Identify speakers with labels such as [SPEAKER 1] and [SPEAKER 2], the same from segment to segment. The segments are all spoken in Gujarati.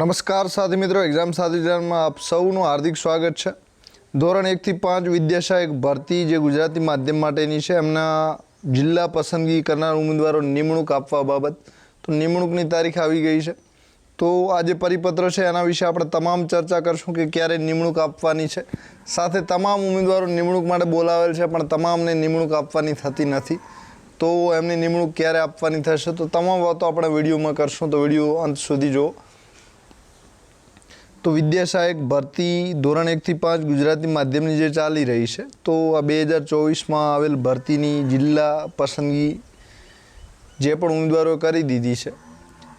[SPEAKER 1] નમસ્કાર સાથી મિત્રો એક્ઝામ સાથી ચેનલમાં આપ સૌનું હાર્દિક સ્વાગત છે. ધોરણ એકથી પાંચ વિદ્યાસહાયક ભરતી જે ગુજરાતી માધ્યમ માટેની છે, એમના જિલ્લા પસંદગી કરનાર ઉમેદવારો નિમણૂક આપવા બાબત. તો નિમણૂકની તારીખ આવી ગઈ છે. તો આ જે પરિપત્ર છે, એના વિશે આપણે તમામ ચર્ચા કરશું કે ક્યારે નિમણૂક આપવાની છે. સાથે તમામ ઉમેદવારો નિમણૂક માટે બોલાવેલ છે, પણ તમામને નિમણૂક આપવાની થતી નથી. તો એમની નિમણૂક ક્યારે આપવાની થશે? તો તમામ વાતો આપણે વિડીયોમાં કરશું. તો વીડિયો અંત સુધી જુઓ. તો વિદ્યાસહાયક ભરતી ધોરણ એકથી પાંચ ગુજરાતી માધ્યમની જે ચાલી રહી છે, તો આ બે હજાર ચોવીસમાં આવેલ ભરતીની જિલ્લા પસંદગી જે પણ ઉમેદવારોએ કરી દીધી છે,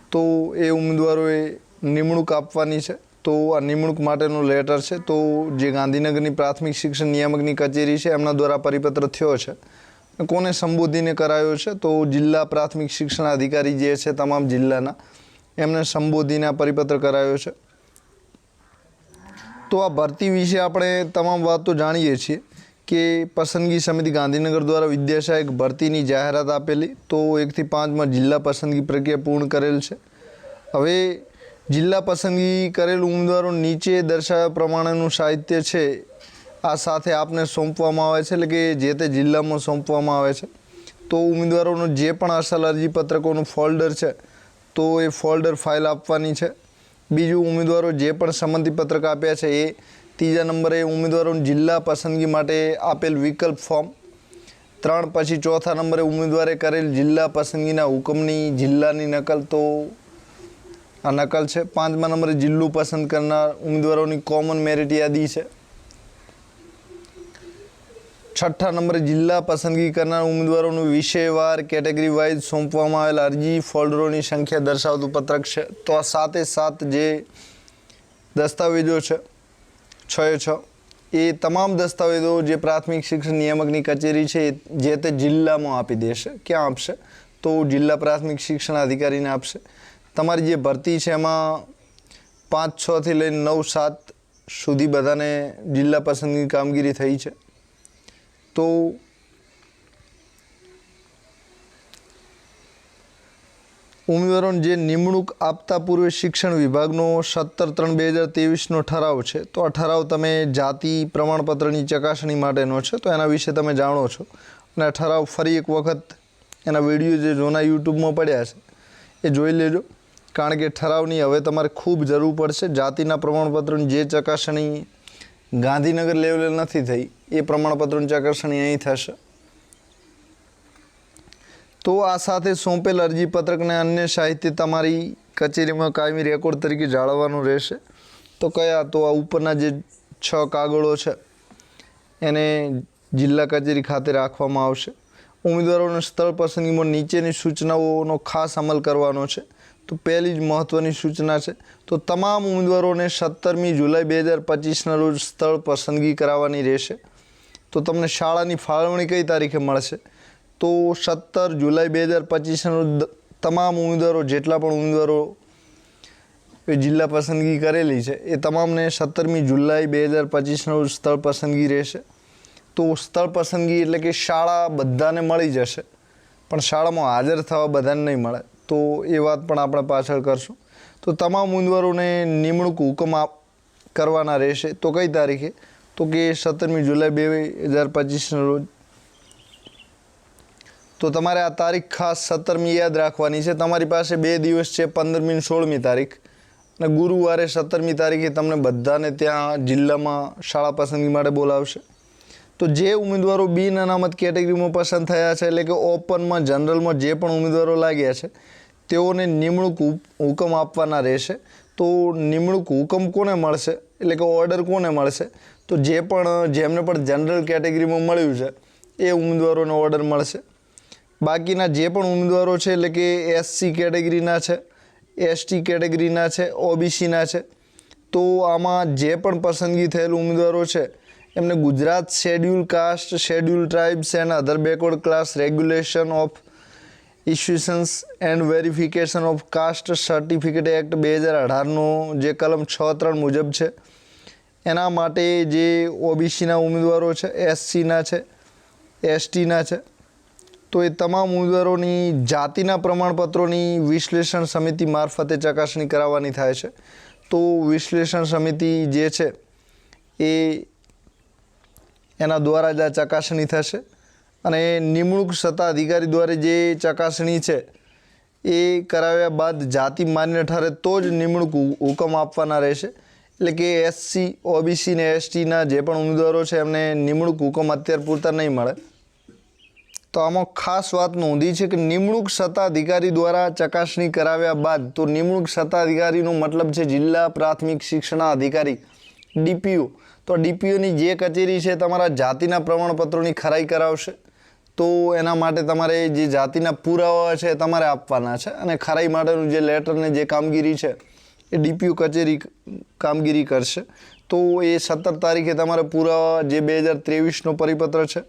[SPEAKER 1] તો એ ઉમેદવારોએ નિમણૂક આપવાની છે, તો આ નિમણૂક માટેનું લેટર છે, તો જે ગાંધીનગરની પ્રાથમિક શિક્ષણ નિયામકની કચેરી છે, એમના દ્વારા પરિપત્ર થયો છે. કોને સંબોધીને કરાયો છે, તો જિલ્લા પ્રાથમિક શિક્ષણ અધિકારી જે છે, તમામ જિલ્લાના, એમને સંબોધીને આ પરિપત્ર કરાયો છે. તો આ ભરતી વિશે આપણે તમામ વાતો જાણીએ છીએ કે પસંદગી સમિતિ ગાંધીનગર દ્વારા વિદ્યાસહાયક ભરતીની જાહેરાત આપેલી તો એકથી પાંચમાં જિલ્લા પસંદગી પ્રક્રિયા પૂર્ણ કરેલ છે. હવે જિલ્લા પસંદગી કરેલ ઉમેદવારો નીચે દર્શાવ્યા પ્રમાણેનું સાહિત્ય છે, આ સાથે આપને સોંપવામાં આવે છે, એટલે કે જે તે જિલ્લામાં સોંપવામાં આવે છે. તો ઉમેદવારોનું જે પણ અસલ અરજી પત્રકોનું ફોલ્ડર છે, તો એ ફોલ્ડર ફાઇલ આપવાની છે. બીજું ઉમેદવારો જે પણ સંમતિ પત્રક આપ્યા છે એ ત્રીજા નંબરે ઉમેદવારોની જિલ્લા પસંદગી માટે આપેલ વિકલ્પ ફોર્મ. ત્રણ પછી ચોથા નંબરે ઉમેદવારે કરેલ જિલ્લા પસંદગીના હુકમની જિલ્લાની નકલ તો આ નકલ છે. પાંચમા નંબરે જિલ્લું પસંદ કરનાર ઉમેદવારોની કોમન મેરિટ યાદી છે. છઠ્ઠા નંબરે જિલ્લા પસંદગી કરનાર ઉમેદવારોનું વિષયવાર કેટેગરી વાઇઝ સોંપવામાં આવેલ અરજી ફોલ્ડરોની સંખ્યા દર્શાવતું પત્રક છે. તો આ સાતે સાત જે દસ્તાવેજો છે, છ એ છ, એ તમામ દસ્તાવેજો જે પ્રાથમિક શિક્ષણ નિયામકની કચેરી છે, જે તે જિલ્લામાં આપી દેશે. ક્યાં આપશે? તો જિલ્લા પ્રાથમિક શિક્ષણ અધિકારીને આપશે. તમારી જે ભરતી છે એમાં પાંચ છથી લઈને નવ, સાત સુધી બધાને જિલ્લા પસંદગી કામગીરી થઈ છે. તો ઉમેદવારોને જે નિમણૂક આપતા પૂર્વે શિક્ષણ વિભાગનો સત્તર ત્રણ બે હજાર ત્રેવીસનો ઠરાવ છે, તો આ ઠરાવ તમે જાતિ પ્રમાણપત્રની ચકાસણી માટેનો છે, તો એના વિશે તમે જાણો છો. અને આ ઠરાવ ફરી એક વખત એના વીડિયો જે જૂના યુટ્યુબમાં પડ્યા છે, એ જોઈ લેજો. કારણ કે ઠરાવની હવે તમારે ખૂબ જરૂર પડશે. જાતિના પ્રમાણપત્રની જે ચકાસણી ગાંધીનગર લેવલે નથી થઈ એ પ્રમાણપત્રોની ચકાસણી અહીં થશે. તો આ સાથે સોંપેલ અરજી પત્રકને અન્ય સાહિત્ય તમારી કચેરીમાં કાયમી રેકોર્ડ તરીકે જાળવવાનું રહેશે. તો કયા? તો આ ઉપરના જે છ કાગળો છે, એને જિલ્લા કચેરી ખાતે રાખવામાં આવશે. ઉમેદવારોને સ્થળ પસંદગીમાં નીચેની સૂચનાઓનો ખાસ અમલ કરવાનો છે. તો પહેલી જ મહત્ત્વની સૂચના છે, તો તમામ ઉમેદવારોને સત્તરમી જુલાઈ બે હજાર પચીસના રોજ સ્થળ પસંદગી કરાવવાની રહેશે. તો તમને શાળાની ફાળવણી કઈ તારીખે મળશે? તો સત્તર જુલાઈ બે હજાર પચીસના તમામ ઉમેદવારો, જેટલા પણ ઉમેદવારો એ જિલ્લા પસંદગી કરેલી છે, એ તમામને સત્તરમી જુલાઈ બે હજાર પચીસના સ્થળ પસંદગી રહેશે. તો સ્થળ પસંદગી એટલે કે શાળા બધાને મળી જશે, પણ શાળામાં હાજર થવા બધાને નહીં મળે. તો એ વાત પણ આપણે પાછળ કરશું. તો તમામ ઉમેદવારોને નિમણૂક હુકમ આપ, કરવાના રહેશે. તો કઈ તારીખે? તો કે સત્તરમી જુલાઈ બે હજાર પચીસના રોજ. તો તમારે આ તારીખ ખાસ સત્તરમી યાદ રાખવાની છે. તમારી પાસે બે દિવસ છે, પંદરમી અને સોળમી તારીખ. અને ગુરુવારે સત્તરમી તારીખે તમને બધાને ત્યાં જિલ્લામાં શાળા પસંદગી માટે બોલાવશે. તો જે ઉમેદવારો બિન અનામત કેટેગરીમાં પસંદ થયા છે, એટલે કે ઓપનમાં, જનરલમાં જે પણ ઉમેદવારો લાગ્યા છે, તેઓને નિમણૂક હુકમ આપવાના રહેશે. તો નિમણૂક હુકમ કોને મળશે? એટલે કે ઓર્ડર કોને મળશે? તો જે પણ જેમને પણ જનરલ કેટેગરીમાં મળ્યું છે, એ ઉમેદવારોને ઓર્ડર મળશે. બાકીના જે પણ ઉમેદવારો છે, એટલે કે એસસી કેટેગરીના છે એસટી કેટેગરીના છે, ઓબીસીના છે, તો આમાં જે પણ પસંદગી થયેલ ઉમેદવારો છે, એમને Gujarat schedule caste schedule tribes and other backward class regulation of issuance and verification of caste certificate act બે હજાર અઢારનો જે કલમ છ ત્રણ મુજબ છે એના માટે જે ઓબીસીના ઉમેદવારો છે, એસસીના છે, એસટીના છે, તો એ તમામ ઉમેદવારોની જાતિના પ્રમાણપત્રોની વિશ્લેષણ સમિતિ મારફતે ચકાસણી કરાવવાની થાય છે. તો વિશ્લેષણ સમિતિ જે છે, એ એના દ્વારા જ આ ચકાસણી થશે અને નિમણૂક સત્તાધિકારી દ્વારા જે ચકાસણી છે, એ કરાવ્યા બાદ જાતિ માન્ય ઠરે તો જ નિમણૂક હુકમ આપવાના રહેશે. એટલે કે એસસી ઓબીસી ને એસટીના જે પણ ઉમેદવારો છે, એમને નિમણૂક હુકમ અત્યારે પૂરતા નહીં મળે. તો આમાં ખાસ વાત નોંધી છે કે નિમણૂક સત્તાધિકારી દ્વારા ચકાસણી કરાવ્યા બાદ તો નિમણૂક સત્તાધિકારીનો મતલબ છે જિલ્લા પ્રાથમિક શિક્ષણ અધિકારી ડીપીઓ તો ડીપીઓની જે કચેરી છે, તમારા જાતિના પ્રમાણપત્રોની ખરાઈ કરાવશે. તો એના માટે તમારે જે જાતિના પુરાવા છે તમારે આપવાના છે. અને ખરાઈ માટેનું જે લેટર ને જે કામગીરી છે એ ડીપીયુ કચેરી કામગીરી કરશે. તો એ સત્તર તારીખે તમારે પૂરા જે બે હજાર ત્રેવીસનો પરિપત્ર છે,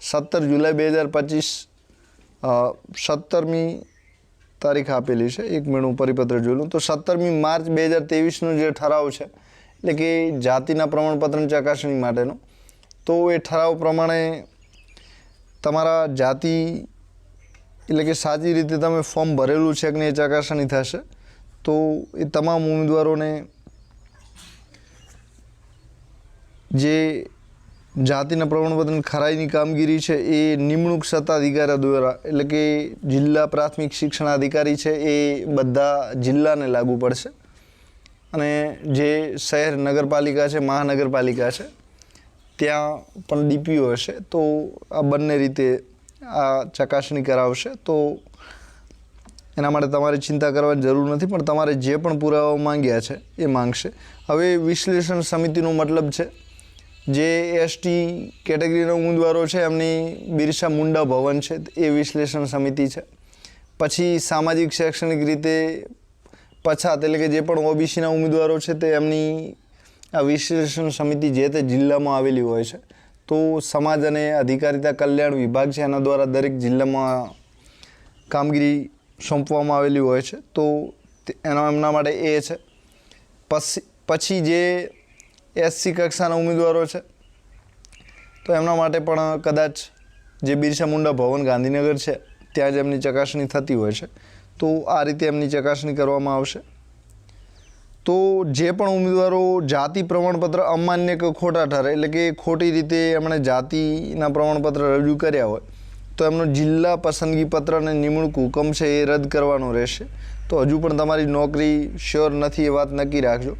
[SPEAKER 1] સત્તર જુલાઈ બે હજાર પચીસ સત્તરમી તારીખ આપેલી છે, એક મિનિટ હું પરિપત્ર લઉં તો સત્તરમી માર્ચ બે હજાર ત્રેવીસનો જે ઠરાવ છે, એટલે કે જાતિના પ્રમાણપત્રની ચકાસણી માટેનો, તો એ ઠરાવ પ્રમાણે તમારા જાતિ, એટલે કે સાચી રીતે તમે ફોર્મ ભરેલું છે કે એ ચકાસણી થશે. તો એ તમામ ઉમેદવારોને જે જાતિના પ્રમાણપત્ર ખરાઈની કામગીરી છે એ નિમણૂક સત્તાધિકારી દ્વારા, એટલે કે જિલ્લા પ્રાથમિક શિક્ષણ અધિકારી છે એ બધા જિલ્લાને લાગુ પડશે. અને જે શહેર નગરપાલિકા છે, મહાનગરપાલિકા છે, ત્યાં પણ ડીપીઓ હશે. તો આ બંને રીતે આ ચકાસણી કરાવશે. તો એના માટે તમારે ચિંતા કરવાની જરૂર નથી, પણ તમારે જે પણ પુરાવા માંગ્યા છે એ માંગશે. હવે વિશ્લેષણ સમિતિનો મતલબ છે, જે એસટી કેટેગરીના ઉમેદવારો છે, એમની બિરસા મુંડા ભવન છે, એ વિશ્લેષણ સમિતિ છે. પછી સામાજિક, શૈક્ષણિક રીતે પછાત એટલે કે જે પણ ઓબીસીના ઉમેદવારો છે, તે એમની આ વિશ્લેષણ સમિતિ જે તે જિલ્લામાં આવેલી હોય છે. તો સમાજ અને અધિકારિતા કલ્યાણ વિભાગ છે, એના દ્વારા દરેક જિલ્લામાં કામગીરી સોંપવામાં આવેલી હોય છે. તો એના એમના માટે એ છે. પછી પછી જે એસસી કક્ષાના ઉમેદવારો છે, તો એમના માટે પણ કદાચ જે બિરસા મુંડા ભવન ગાંધીનગર છે, ત્યાં જ એમની ચકાસણી થતી હોય છે. તો આ રીતે એમની ચકાસણી કરવામાં આવશે. તો જે પણ ઉમેદવારો જાતિ પ્રમાણપત્ર અમાન્ય કે ખોટા ઠરે, એટલે કે ખોટી રીતે એમણે જાતિના પ્રમાણપત્ર રજૂ કર્યા હોય તો એમનું જિલ્લા પસંદગી પત્ર અને નિમણૂક હુકમ છે એ રદ કરવાનો રહેશે. તો હજુ પણ તમારી નોકરી શ્યોર નથી એ વાત નક્કી રાખજો.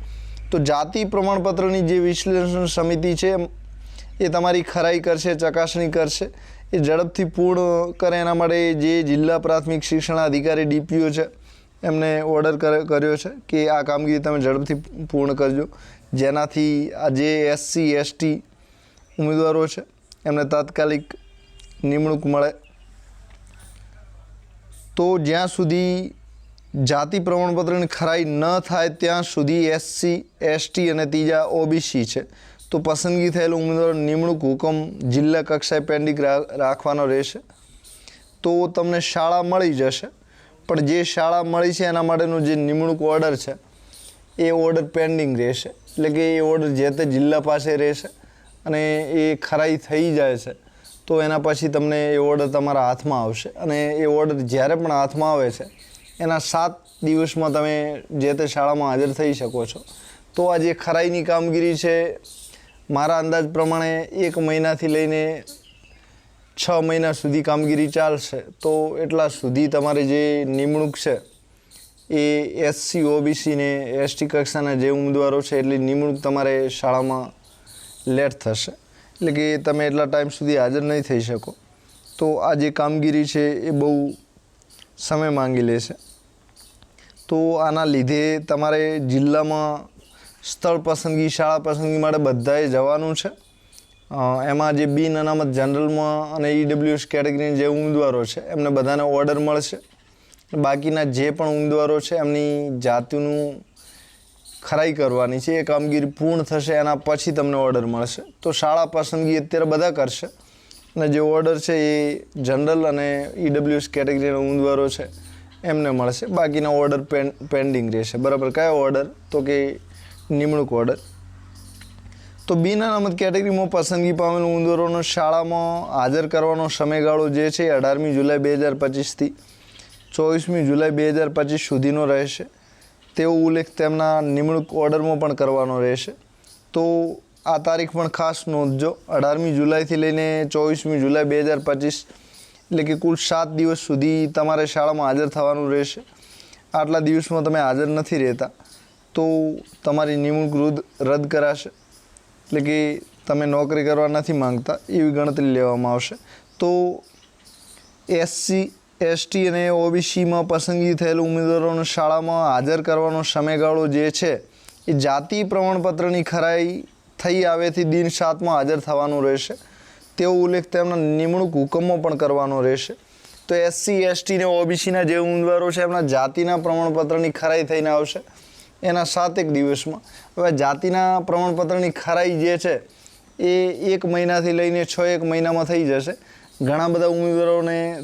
[SPEAKER 1] તો જાતિ પ્રમાણપત્રની જે વિશ્લેષણ સમિતિ છે એ તમારી ખરાઈ કરશે, ચકાસણી કરશે. એ ઝડપથી પૂર્ણ કરે એના માટે જે જિલ્લા પ્રાથમિક શિક્ષણ અધિકારી ડીપીઓ છે, એમને ઓર્ડર કર્યો છે કે આ કામગીરી તમે ઝડપથી પૂર્ણ કરજો. જેનાથી આ જે એસસી, એસટી ઉમેદવારો છે, એમને તાત્કાલિક નિમણૂક મળે. તો જ્યાં સુધી જાતિ પ્રમાણપત્રની ખરાઈ ન થાય, ત્યાં સુધી એસસી, એસટી અને ત્રીજા ઓબીસી છે. તો પસંદગી થયેલ ઉમેદવાર નિમણૂક હુકમ જિલ્લા કક્ષાએ પેન્ડિંગ રાખવાનો રહેશે. તો તમને શાળા મળી જશે, પણ જે શાળા મળી છે એના માટેનો જે નિમણૂક ઓર્ડર છે, એ ઓર્ડર પેન્ડિંગ રહેશે. એટલે કે એ ઓર્ડર જે તે જિલ્લા પાસે રહેશે અને એ ખરાઈ થઈ જાય છે. તો એના પછી તમને એ ઓર્ડર તમારા હાથમાં આવશે. અને એ ઓર્ડર જ્યારે પણ હાથમાં આવે છે, એના સાત દિવસમાં તમે જે તે શાળામાં હાજર થઈ શકો છો. તો આ જે ખરાઈની કામગીરી છે, મારા અંદાજ પ્રમાણે એક મહિનાથી લઈને છ મહિના સુધી કામગીરી ચાલશે. તો એટલા સુધી તમારે જે નિમણૂક છે, એ એસસી ઓબીસીને એસટી કક્ષાના જે ઉમેદવારો છે, એટલી નિમણૂક તમારે શાળામાં લેટ થશે. એટલે કે તમે એટલા ટાઈમ સુધી હાજર નહીં થઈ શકો. તો આ જે કામગીરી છે એ બહુ સમય માંગી લેશે તો આના લીધે તમારે જિલ્લામાં સ્થળ પસંદગી, શાળા પસંદગી માટે બધાએ જવાનું છે. એમાં જે બિન અનામત જનરલમાં અને ઈડબ્લ્યુએસ કેટેગરીના જે ઉમેદવારો છે, એમને બધાને ઓર્ડર મળશે. બાકીના જે પણ ઉમેદવારો છે, એમની જાતિનું ખરાઈ કરવાની છે, એ કામગીરી પૂર્ણ થશે, એના પછી તમને ઓર્ડર મળશે. તો શાળા પસંદગી અત્યારે બધા કરશે. અને જે ઓર્ડર છે એ જનરલ અને ઈડબ્લ્યુએસ કેટેગરીના ઉમેદવારો છે, એમને મળશે. બાકીના ઓર્ડર પેન પેન્ડિંગ રહેશે. બરાબર, કયો ઓર્ડર તો કે નિમણૂક ઓર્ડર તો બિન અનામત કેટેગરીમાં પસંદગી પામેલ ઉમેદવારોનો શાળામાં હાજર કરવાનો સમયગાળો જે છે અઢારમી જુલાઈ બે હજાર પચીસથી ચોવીસમી જુલાઈ બે હજાર પચીસ સુધીનો રહેશે. તેવો ઉલ્લેખ તેમના નિમણૂક ઓર્ડરમાં પણ કરવાનો રહેશે. તો આ તારીખ પણ ખાસ નોંધજો અઢારમી જુલાઈથી લઈને ચોવીસમી જુલાઈ બે હજાર પચીસ એટલે કે કુલ સાત દિવસ સુધી તમારે શાળામાં હાજર થવાનું રહેશે. આટલા દિવસમાં તમે હાજર નથી રહેતા. તો તમારી નિમણૂક રદ કરાશે. એટલે કે તમે નોકરી કરવા નથી માંગતા એવી ગણતરી લેવામાં આવશે. તો એસસી એસટી અને ઓબીસીમાં પસંદગી થયેલ ઉમેદવારોને શાળામાં હાજર કરવાનો સમયગાળો જે છે, એ જાતિ પ્રમાણપત્રની ખરાઈ થઈ આવેથી દિન સાતમાં હાજર થવાનું રહેશે. તેવો ઉલ્લેખ તેમના નિમણૂક હુકમો પણ કરવાનો રહેશે. તો એસસી એસટી ને ઓબીસીના જે ઉમેદવારો છે, એમના જાતિના પ્રમાણપત્રની ખરાઈ થઈને આવશે. એના સાતેક દિવસમાં. હવે જાતિના પ્રમાણપત્રની ખરાઈ જે છે, એ એક મહિનાથી લઈને છ એક મહિનામાં થઈ જશે. ઘણા બધા ઉમેદવારોને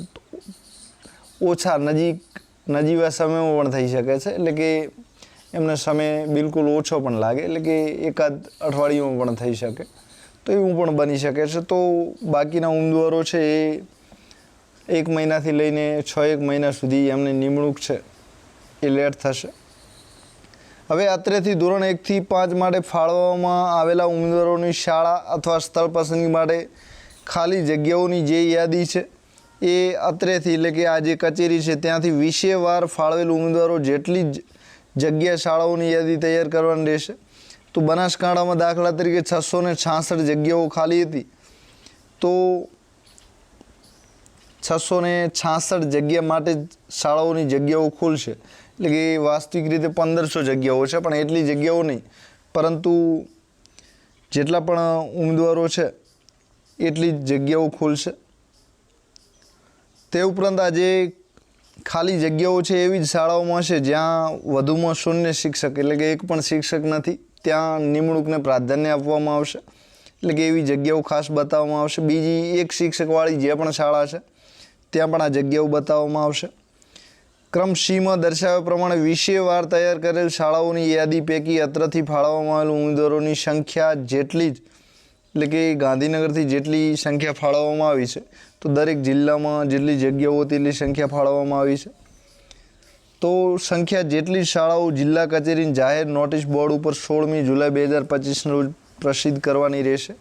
[SPEAKER 1] ઓછા નજીક, નજીવા સમયમાં પણ થઈ શકે છે. એટલે કે એમને સમય બિલકુલ ઓછો પણ લાગે. એટલે કે એકાદ અઠવાડિયું પણ થઈ શકે. તો એવું પણ બની શકે છે. તો બાકીના ઉમેદવારો છે એ એક મહિનાથી લઈને છ એક મહિના સુધી એમની નિમણૂક છે. એ લેટ થશે. હવે અત્રેથી ધોરણ એકથી પાંચ માટે ફાળવવામાં આવેલા ઉમેદવારોની શાળા અથવા સ્થળ પસંદગી માટે ખાલી જગ્યાઓની જે યાદી છે એ અત્રેથી એટલે કે આ જે કચેરી છે, ત્યાંથી વિષયવાર ફાળવેલ ઉમેદવારો જેટલી જગ્યા શાળાઓની યાદી તૈયાર કરવાની રહેશે. તો બનાસકાંઠામાં દાખલા તરીકે છસો ને છાસઠ જગ્યાઓ ખાલી હતી. તો છસો ને છાસઠ જગ્યા માટે શાળાઓની જગ્યાઓ ખુલશે. એટલે કે વાસ્તવિક રીતે પંદરસો જગ્યાઓ છે, પણ એટલી જગ્યાઓ નહીં. પરંતુ જેટલા પણ ઉમેદવારો છે, એટલી જ જગ્યાઓ ખુલશે. તે ઉપરાંત આજે ખાલી જગ્યાઓ છે એવી જ શાળાઓમાં છે, જ્યાં વધુમાં શૂન્ય શિક્ષક, એટલે કે એક પણ શિક્ષક નથી. ત્યાં નિમણૂકને પ્રાધાન્ય આપવામાં આવશે, એટલે કે એવી જગ્યાઓ ખાસ બતાવવામાં આવશે. બીજી એક શિક્ષકવાળી જે પણ શાળા છે, ત્યાં પણ આ જગ્યાઓ બતાવવામાં આવશે. ક્રમ સીમાં દર્શાવ્યા પ્રમાણે વિષયવાર તૈયાર કરેલ શાળાઓની યાદી પૈકી અત્રથી ફાળવવામાં આવેલ ઉમેદવારોની સંખ્યા જેટલી જ, એટલે કે ગાંધીનગરથી જેટલી સંખ્યા ફાળવવામાં આવી છે તો દરેક જિલ્લામાં જેટલી જગ્યાઓ તેટલી સંખ્યા ફાળવવામાં આવી છે. તો સંખ્યા જેટલી શાળાઓ જિલ્લા કચેરીની જાહેર નોટિસ બોર્ડ ઉપર સોળમી જુલાઈ બે હજાર પચીસના રોજ પ્રસિદ્ધ કરવાની રહેશે.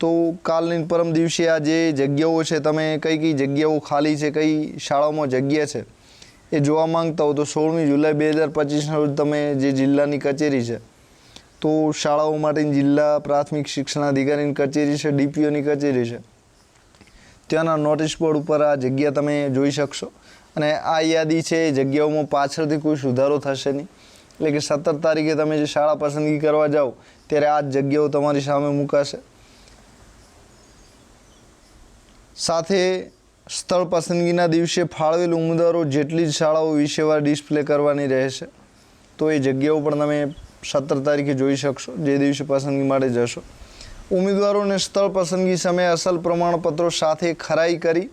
[SPEAKER 1] તો કાલની પરમ દિવસે આ જે જગ્યાઓ છે, તમે કઈ કઈ જગ્યાઓ ખાલી છે, કઈ શાળાઓમાં જગ્યા છે, એ જોવા માંગતા હો તો સોળમી જુલાઈ બે હજાર પચીસના રોજ તમે જે જિલ્લાની કચેરી છે, તો શાળાઓ માટેની જિલ્લા પ્રાથમિક શિક્ષણાધિકારીની કચેરી છે, ડીપીઓની કચેરી છે ત્યાંના નોટિસ બોર્ડ ઉપર આ જગ્યા તમે જોઈ શકશો. અને આ યાદી છે, એ જગ્યાઓમાં પાછળથી કોઈ સુધારો થશે નહીં. એટલે કે સત્તર તારીખે તમે જે શાળા પસંદગી કરવા જાઓ, ત્યારે આ જગ્યાઓ તમારી સામે મુકાશે. સાથે સ્થળ પસંદગીના દિવસે ફાળવેલ ઉમેદવારો જેટલી જ શાળાઓ વિશેવાર ડિસ્પ્લે કરવાની રહેશે. તો એ જગ્યાઓ પણ તમે સત્તર તારીખે જોઈ શકશો, જે દિવસે પસંદગી માટે જશો. ઉમેદવારોને સ્થળ પસંદગી સમયે અસલ પ્રમાણપત્રો સાથે ખરાઈ કરી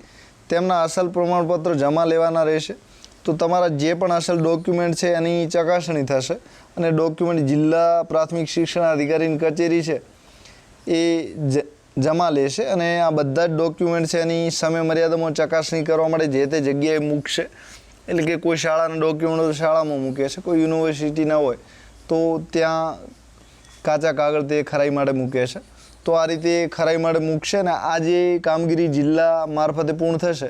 [SPEAKER 1] તેમના અસલ પ્રમાણપત્રો જમા લેવાના રહેશે. તો તમારા જે પણ અસલ ડોક્યુમેન્ટ છે એની ચકાસણી થશે અને ડોક્યુમેન્ટ જિલ્લા પ્રાથમિક શિક્ષણ અધિકારીની કચેરી છે એ જમા લેશે અને આ બધા જ ડોક્યુમેન્ટ છે એની સમય મર્યાદામાં ચકાસણી કરવા માટે જે તે જગ્યાએ મૂકશે. એટલે કે કોઈ શાળાના ડોક્યુમેન્ટો શાળામાં મૂકે છે, કોઈ યુનિવર્સિટીના હોય તો ત્યાં કાચા કાગળ તે ખરાઈ માટે મૂકે છે. તો આ રીતે ખરાઈ માટે મૂકશે ને આ કામગીરી જિલ્લા મારફતે પૂર્ણ થશે,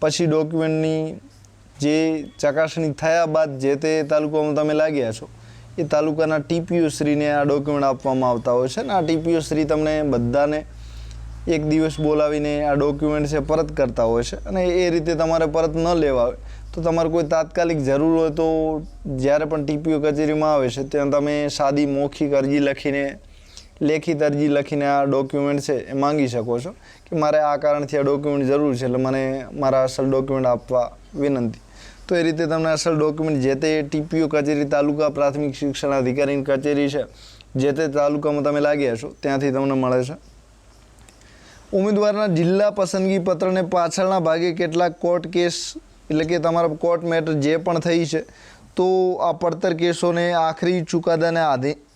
[SPEAKER 1] પછી ડોક્યુમેન્ટની જે ચકાસણી થયા બાદ જે તે તાલુકામાં તમે લાગ્યા છો, એ તાલુકાના ટીપીઓ શ્રીને આ ડોક્યુમેન્ટ આપવામાં આવતા હોય છે ને આ ટીપીઓ શ્રી તમને બધાને એક દિવસ બોલાવીને આ ડોક્યુમેન્ટ છે પરત કરતા હોય છે અને એ રીતે તમારે પરત ન લેવા આવે તો તમારે કોઈ તાત્કાલિક જરૂર હોય તો જ્યારે પણ ટીપીઓ કચેરીમાં આવે છે, ત્યાં તમે સાદી મોખી અરજી લખીને લેખિત અરજી લખીને આ ડોક્યુમેન્ટ છે એ માંગી શકો છો કે મારે આ કારણથી આ ડોક્યુમેન્ટ જરૂર છે એટલે મને મારા અસલ ડોક્યુમેન્ટ આપવા વિનંતી. તો એ રીતે તમને અસલ ડોક્યુમેન્ટ જે તે ટીપીઓ કચેરી તાલુકા પ્રાથમિક શિક્ષણ અધિકારીની કચેરી છે, જે તે તાલુકામાં તમે લાગ્યા છો, ત્યાંથી તમને મળે છે. ઉમેદવારના જિલ્લા પસંદગી પત્રને પાછળના ભાગે કેટલાક કોર્ટ કેસ એટલે કે તમારા કોર્ટ મેટર જે પણ થઈ છે તો આ પડતર કેસોને આખરી ચુકાદાને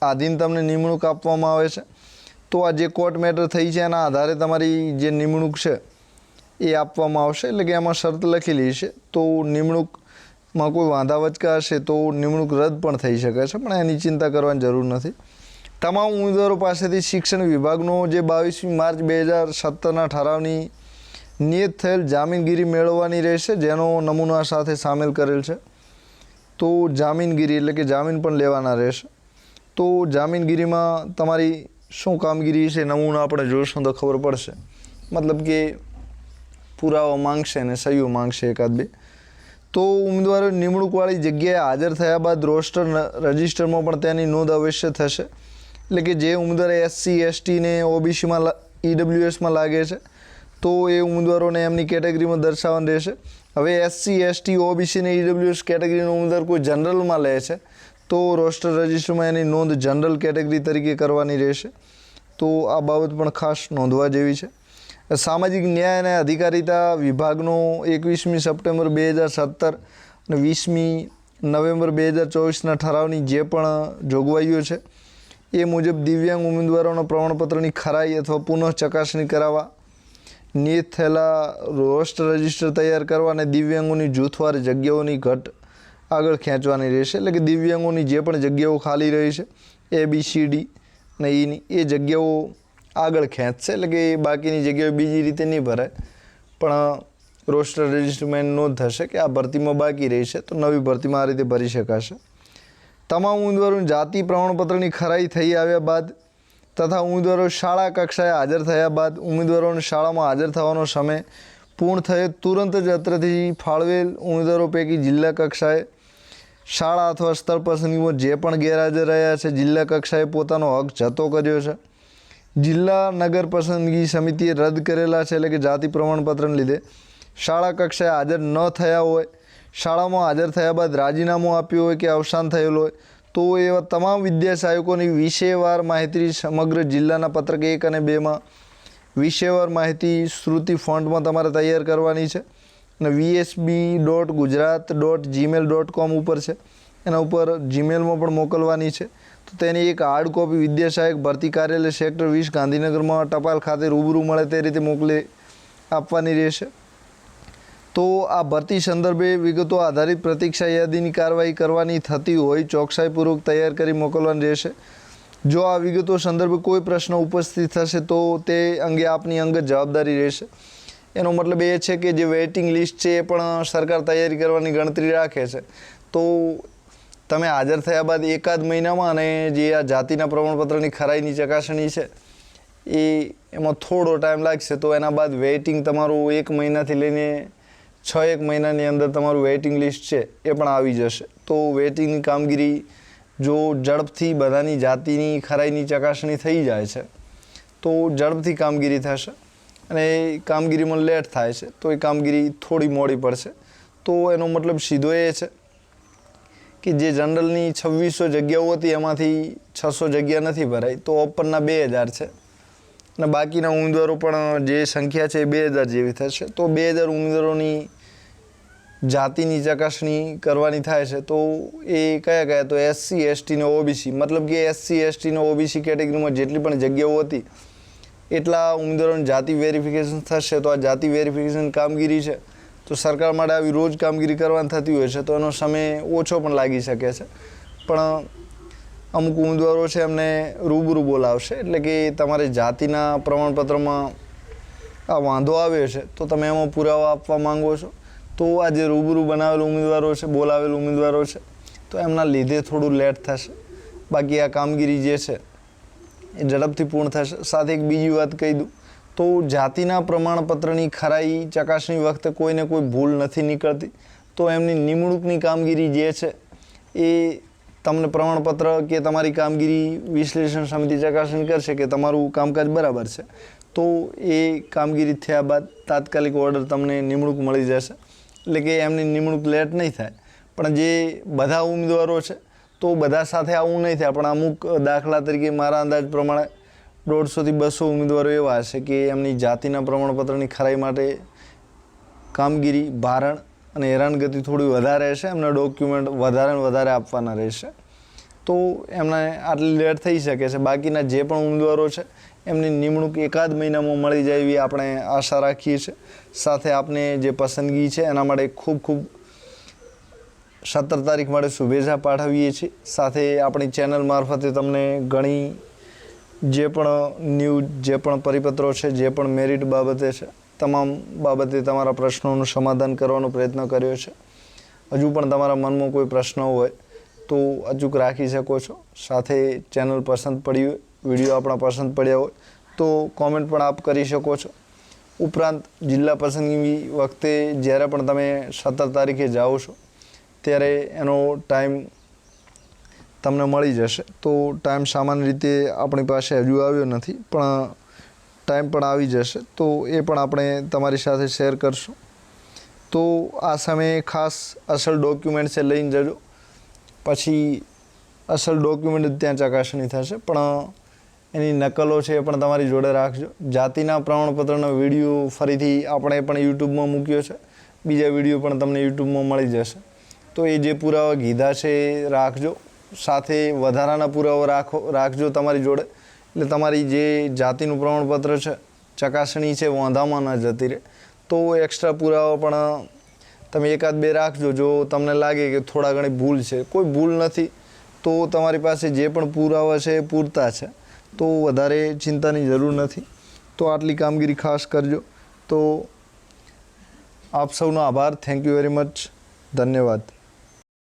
[SPEAKER 1] આધીન તમને નિમણૂક આપવામાં આવે છે. તો આ જે કોર્ટ મેટર થઈ છે એના આધારે તમારી જે નિમણૂક છે એ આપવામાં આવશે. એટલે કે એમાં શરત લખેલી છે. તો નિમણૂકમાં કોઈ વાંધા વચકા હશે તો નિમણૂક રદ પણ થઈ શકે છે. પણ એની ચિંતા કરવાની જરૂર નથી. તમામ ઉમેદવારો પાસેથી શિક્ષણ વિભાગનો જે બાવીસમી માર્ચ બે હજાર સત્તરના ઠરાવની નિયત થયેલ જામીનગીરી મેળવવાની રહેશે, જેનો નમૂના સાથે સામેલ કરેલ છે. તો જામીનગીરી એટલે કે જામીન પણ લેવાના રહેશે. તો જામીનગીરીમાં તમારી શું કામગીરી છે? નમૂના આપણે જોઈશું તો ખબર પડશે. મતલબ કે પુરાવા માંગશે અને સહીઓ માંગશે એકાદ બે. તો ઉમેદવારો નિમણૂકવાળી જગ્યાએ હાજર થયા બાદ રોસ્ટર રજિસ્ટરમાં પણ તેની નોંધ અવશ્ય થશે. એટલે કે જે ઉમેદવાર એસસી એસટીને ઓબીસીમાં ઈડબ્લ્યુએસમાં લાગે છે, તો એ ઉમેદવારોને એમની કેટેગરીમાં દર્શાવવાનું રહેશે. હવે એસસી એસટી ઓબીસી ને ઈડબ્લ્યુએસ કેટેગરીનો ઉમેદવાર કોઈ જનરલમાં લે છે, તો રોસ્ટર રજિસ્ટરમાં એની નોંધ જનરલ કેટેગરી તરીકે કરવાની રહેશે. તો આ બાબત પણ ખાસ નોંધવા જેવી છે. સામાજિક ન્યાય અને અધિકારિતા વિભાગનો એકવીસમી સપ્ટેમ્બર બે હજાર સત્તર અને વીસમી નવેમ્બર બે હજાર ચોવીસના ઠરાવની જે પણ જોગવાઈઓ છે, એ મુજબ દિવ્યાંગ ઉમેદવારોના પ્રમાણપત્રની ખરાઈ અથવા પુનઃ ચકાસણી કરાવવા નિયત થયેલા રોસ્ટ રજિસ્ટર તૈયાર કરવા અને દિવ્યાંગોની જૂથવાર જગ્યાઓની ઘટ આગળ ખેંચવાની રહેશે. એટલે કે દિવ્યાંગોની જે પણ જગ્યાઓ ખાલી રહી છે એ બી સી ડી અને ઈની એ જગ્યાઓ આગળ ખેંચશે. એટલે કે એ બાકીની જગ્યાઓ બીજી રીતે નહીં ભરાય. પણ રોસ્ટર રજિસ્ટરમાં નોંધ થશે કે આ ભરતીમાં બાકી રહી છે તો નવી ભરતીમાં આ રીતે ભરી શકાશે. તમામ ઉમેદવારોની જાતિ પ્રમાણપત્રની ખરાઈ થઈ આવ્યા બાદ તથા ઉમેદવારો શાળા કક્ષાએ હાજર થયા બાદ ઉમેદવારોને શાળામાં હાજર થવાનો સમય પૂર્ણ થયે. તુરંત જ અત્રથી ફાળવેલ ઉમેદવારો પૈકી જિલ્લા કક્ષાએ શાળા અથવા સ્થળ પસંદગીમાં જે પણ ગેરહાજર રહ્યા છે, જિલ્લા કક્ષાએ પોતાનો હક જતો કર્યો છે. જિલ્લા નગર પસંદગી સમિતિએ રદ કરેલા છે એટલે કે જાતિ પ્રમાણપત્રને લીધે શાળા કક્ષાએ હાજર ન થયા હોય, શાળામાં હાજર થયા બાદ રાજીનામું આપ્યું હોય કે અવસાન થયેલું હોય તો એવા તમામ વિદ્યા સહાયકોની વિષયવાર માહિતી સમગ્ર જિલ્લાના પત્રક એક અને બેમાં વિષયવાર માહિતી શ્રુતિ ફોન્ટમાં તમારે તૈયાર કરવાની છે. અને VSB dot Gujarat dot Gmail dot com ઉપર છે. એના ઉપર જીમેલમાં પણ મોકલવાની છે. તો તેની એક હાર્ડ કોપી વિદ્યા સહાયક ભરતી કાર્યાલય સેક્ટર વીસ ગાંધીનગરમાં ટપાલ ખાતે રૂબરૂ મળે તે રીતે મોકલી આપવાની રહેશે. તો આ ભરતી સંદર્ભે વિગતો આધારિત પ્રતીક્ષા યાદીની કાર્યવાહી કરવાની થતી હોય, ચોકસાઈપૂર્વક તૈયાર કરી મોકલવાની રહેશે. જો આ વિગતો સંદર્ભે કોઈ પ્રશ્ન ઉપસ્થિત થશે તો તે અંગે આપની અંગત જવાબદારી રહેશે. એનો મતલબ એ છે કે જે વેઇટિંગ લિસ્ટ છે એ પણ સરકાર તૈયારી કરવાની ગણતરી રાખે છે. તો તમે હાજર થયા બાદ એકાદ મહિનામાં અને જે આ જાતિના પ્રમાણપત્રની ખરાઈની ચકાસણી છે, એ એમાં થોડો ટાઈમ લાગશે તો એના બાદ વેઇટિંગ તમારું એક મહિનાથી લઈને છ એક મહિનાની અંદર તમારું વેઇટિંગ લિસ્ટ છે એ પણ આવી જશે. તો વેઇટિંગની કામગીરી જો ઝડપથી બધાની જાતિની, ખરાઈની ચકાસણી થઈ જાય છે, તો ઝડપથી કામગીરી થશે અને એ કામગીરીમાં લેટ થાય છે, તો એ કામગીરી થોડી મોડી પડશે. તો એનો મતલબ સીધો એ છે કે જે જનરલની છવ્વીસો જગ્યાઓ હતી એમાંથી છસો જગ્યા નથી ભરાઈ, તો ઓપનના બે હજાર છે. અને બાકીના ઉમેદવારો પણ જે સંખ્યા છે એ બે હજાર જેવી થશે. તો બે હજાર ઉમેદવારોની જાતિની ચકાસણી કરવાની થાય છે. તો એ કયા કયા? તો એસસી એસટી ને ઓબીસી મતલબ કે એસસી એસટી ને ઓબીસી કેટેગરીમાં જેટલી પણ જગ્યાઓ હતી, એટલા ઉમેદવારોની જાતિ વેરિફિકેશન થશે. તો આ જાતિ વેરિફિકેશન કામગીરી છે. તો સરકાર માટે આવી રોજ કામગીરી કરવાની થતી હોય છે. તો એનો સમય ઓછો પણ લાગી શકે છે. પણ અમુક ઉમેદવારો છે એમને રૂબરૂ બોલાવશે. એટલે કે તમારે જાતિના પ્રમાણપત્રમાં આ વાંધો આવ્યો છે, તો તમે એમાં પુરાવા આપવા માંગો છો. તો આ જે રૂબરૂ બનાવેલ ઉમેદવારો છે, બોલાવેલ ઉમેદવારો છે, તો એમના લીધે થોડું લેટ થશે. બાકી આ કામગીરી જે છે, એ ઝડપથી પૂર્ણ થશે. સાથે એક બીજી વાત કહી દઉં, તો જાતિના પ્રમાણપત્રની ખરાઈ, ચકાસણી વખતે કોઈને કોઈ ભૂલ નથી નીકળતી. તો એમની નિમણૂકની કામગીરી જે છે, એ તમને પ્રમાણપત્ર કે તમારી કામગીરી વિશ્લેષણ સમિતિ ચકાસણી કરશે કે તમારું કામકાજ બરાબર છે, તો એ કામગીરી થયા બાદ તાત્કાલિક ઓર્ડર તમને નિમણૂક મળી જશે. એટલે કે એમની નિમણૂક લેટ નહીં થાય. પણ જે બધા ઉમેદવારો છે, તો બધા સાથે આવું નહીં થાય. પણ અમુક દાખલા તરીકે મારા અંદાજ પ્રમાણે દોઢસોથી બસો ઉમેદવારો એવા હશે કે એમની જાતિના પ્રમાણપત્રની ખરાઈ માટે કામગીરી, ભારણ અને હેરાનગતિ થોડી વધારે હશે એમના ડોક્યુમેન્ટ વધારે ને વધારે આપવાના રહેશે. તો એમને આટલી લેટ થઈ શકે છે. બાકીના જે પણ ઉમેદવારો છે, એમની નિમણૂક એકાદ મહિનામાં મળી જાય એવી આપણે આશા રાખીએ છીએ. સાથે આપને જે પસંદગી છે, એના માટે ખૂબ ખૂબ સત્તર તારીખ માટે શુભેચ્છા પાઠવીએ છીએ. સાથે આપણી ચેનલ મારફતે તમને ઘણી જે પણ ન્યૂઝ જે પણ પરિપત્રો છે, જે પણ મેરિટ બાબતે છે તમામ બાબતે તમારા પ્રશ્નોનું સમાધાન કરવાનો પ્રયત્ન કર્યો છે. હજુ પણ તમારા મનમાં કોઈ પ્રશ્ન હોય તો અચૂક રાખી શકો છો. સાથે ચેનલ પસંદ પડી હોય, વીડિયો આપણા પસંદ પડ્યા હોય, તો કોમેન્ટ પણ આપ કરી શકો છો. ઉપરાંત જિલ્લા પસંદગી વખતે જ્યારે પણ તમે સત્તર તારીખે જાઓ છો, ત્યારે એનો ટાઈમ તમને મળી જશે. તો ટાઈમ સામાન્ય રીતે આપણી પાસે હજુ આવ્યો નથી, પણ ટાઈમ પણ આવી જશે, તો એ પણ આપણે તમારી સાથે શેર કરશું. તો આ સમયે ખાસ અસલ ડોક્યુમેન્ટ છે લઈને જજો. પછી અસલ ડોક્યુમેન્ટ ત્યાં ચકાસણી થશે, પણ એની નકલો છે એ પણ તમારી જોડે રાખજો. જાતિના પ્રમાણપત્રનો વીડિયો ફરીથી આપણે પણ યુટ્યુબમાં મૂક્યો છે. બીજા વીડિયો પણ તમને યુટ્યુબમાં મળી જશે. તો એ જે પુરાવા કીધા છે એ રાખજો. સાથે વધારાના પુરાવા રાખો, રાખજો તમારી જોડે. એટલે તમારી જે જાતિનું પ્રમાણપત્ર છે, ચકાસણી છે, વાંધામાં ન જતી રહે. તો એક્સ્ટ્રા પુરાવા પણ તમે એકાદ બે રાખજો. જો તમને લાગે કે થોડા ઘણી ભૂલ છે, કોઈ ભૂલ નથી, તો તમારી પાસે જે પણ પુરાવા છે એ પૂરતા છે. તો વધારે ચિંતાની જરૂર નથી. તો આટલી કામગીરી ખાસ કરજો. તો આપ સૌનો આભાર. થેન્ક યુ વેરી મચ ધન્યવાદ.